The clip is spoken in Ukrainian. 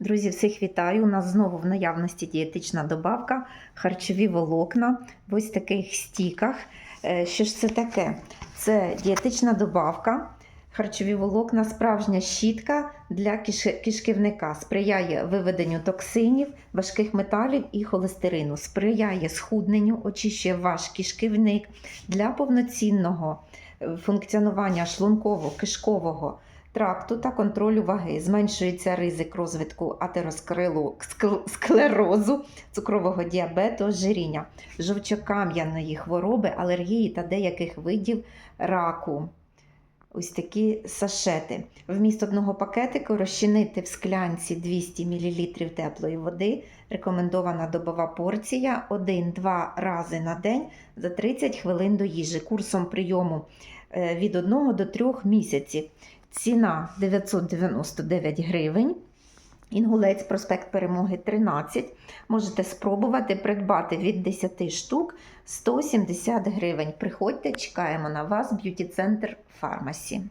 Друзі, всіх вітаю! У нас знову в наявності дієтична добавка, харчові волокна в ось таких стіках. Е, Що ж це таке? Це дієтична добавка, харчові волокна, справжня щітка для киш- кишківника. Сприяє виведенню токсинів, важких металів і холестерину. Сприяє схудненню, очищує ваш кишківник для повноцінного е, функціонування шлунково-кишкового тракту та контролю ваги. Зменшується ризик розвитку атеросклерозу, склерозу, цукрового діабету, ожиріння, жовчокам'яної хвороби, алергії та деяких видів раку. Ось такі сашети. Вміст одного пакетику розчинити в склянці 200 мл теплої води. Рекомендована добова порція 1-2 рази на день за 30 хвилин до їжі. Курсом прийому е, від 1 до 3 місяців. Ціна 999 гривень. Інгулець проспект Перемоги 13. Можете спробувати придбати від 10 штук 170 гривень. Приходьте, чекаємо на вас, б'юті центр фармасі.